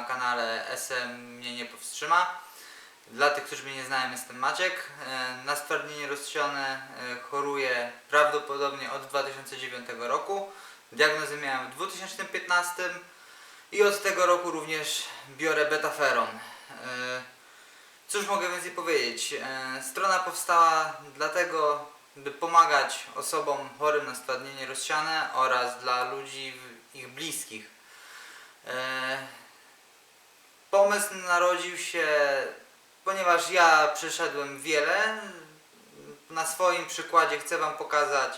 na kanale SM mnie nie powstrzyma. Dla tych, którzy mnie nie znają, jestem Maciek. E, Na stwardnienie rozsiane choruję prawdopodobnie od 2009 roku. Diagnozę miałem w 2015 i od tego roku również biorę betaferon. E, Cóż mogę więcej powiedzieć? E, Strona powstała dlatego, by pomagać osobom chorym na stwardnienie rozsiane oraz dla ludzi ich bliskich. E, Pomysł narodził się, ponieważ ja przeszedłem wiele. Na swoim przykładzie chcę Wam pokazać,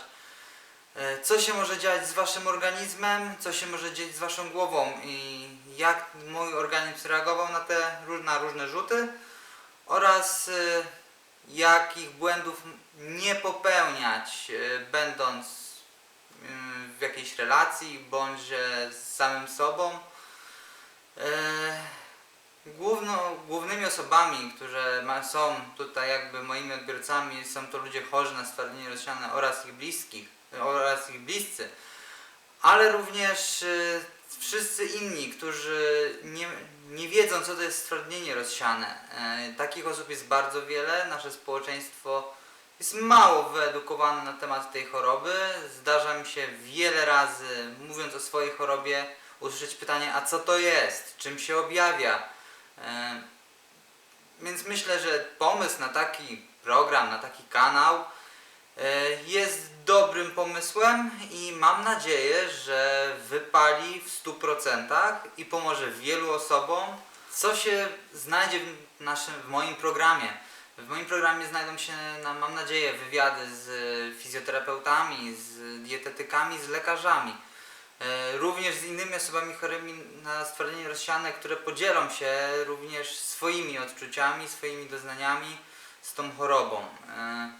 e, co się może dziać z Waszym organizmem, co się może dziać z Waszą głową i jak mój organizm reagował na te na różne rzuty oraz y, jakich błędów nie popełniać, y, będąc w jakiejś relacji bądź e, z samym sobą. Główno, głównymi osobami, które ma, są tutaj jakby moimi odbiorcami, są to ludzie chorzy na stwardnienie rozsiane oraz ich bliskich, oraz ich bliscy, ale również y, wszyscy inni, którzy nie, nie wiedzą, co to jest stwardnienie rozsiane. E, takich osób jest bardzo wiele. Nasze społeczeństwo jest mało wyedukowane na temat tej choroby. Zdarza mi się wiele razy, mówiąc o swojej chorobie, usłyszeć pytanie, a co to jest? Czym się objawia? E, więc myślę, że pomysł na taki program, na taki kanał e, jest dobrym pomysłem i mam nadzieję, że wypali w 100% i pomoże wielu osobom, co się znajdzie w, naszym, w moim programie. W moim programie znajdą się, mam nadzieję, wywiady z fizjoterapeutami, z dietetykami, z lekarzami. E, Również z innymi osobami chorymi na stwardnienie rozsiane, które podzielą się również swoimi odczuciami, swoimi doznaniami z tą chorobą. E,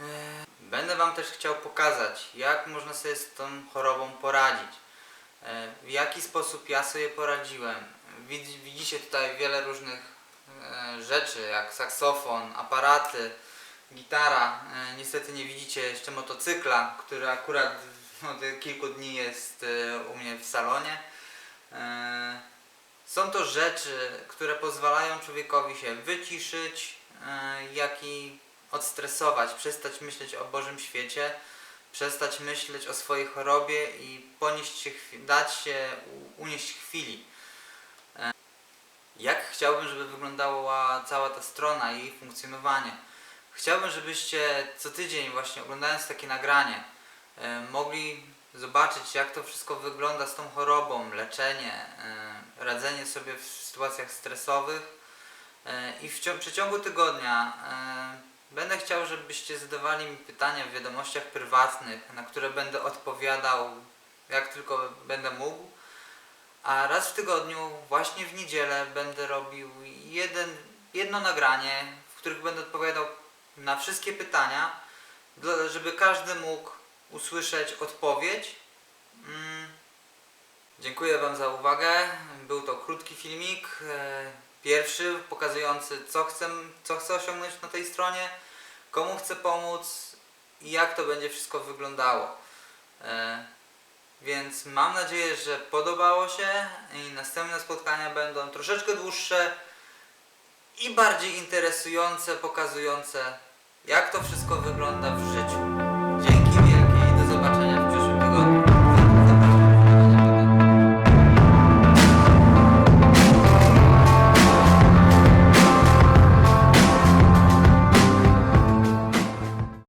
e, Będę Wam też chciał pokazać, jak można sobie z tą chorobą poradzić. W jaki sposób ja sobie poradziłem. Widz- Widzicie tutaj wiele różnych rzeczy, jak saksofon, aparaty, gitara. Niestety nie widzicie jeszcze motocykla, który akurat od kilku dni jest e, u mnie w salonie. E, Są to rzeczy, które pozwalają człowiekowi się wyciszyć, e, jak i odstresować, przestać myśleć o Bożym świecie, przestać myśleć o swojej chorobie i ponieść się, dać się unieść chwili. Jak chciałbym, żeby wyglądała cała ta strona i jej funkcjonowanie? Chciałbym, żebyście co tydzień właśnie oglądając takie nagranie mogli zobaczyć jak to wszystko wygląda z tą chorobą, leczenie, e, radzenie sobie w sytuacjach stresowych e, i w przeciągu tygodnia e, będę chciał, żebyście zadawali mi pytania w wiadomościach prywatnych, na które będę odpowiadał jak tylko będę mógł. A raz w tygodniu, właśnie w niedzielę, będę robił jeden, jedno nagranie, w których będę odpowiadał na wszystkie pytania, żeby każdy mógł usłyszeć odpowiedź. Mm. Dziękuję Wam za uwagę. Był to krótki filmik, e, pierwszy pokazujący co chcę, co chcę osiągnąć na tej stronie, komu chcę pomóc i jak to będzie wszystko wyglądało. E, Więc mam nadzieję, że podobało się i następne spotkania będą troszeczkę dłuższe i bardziej interesujące, pokazujące jak to wszystko wygląda w życiu.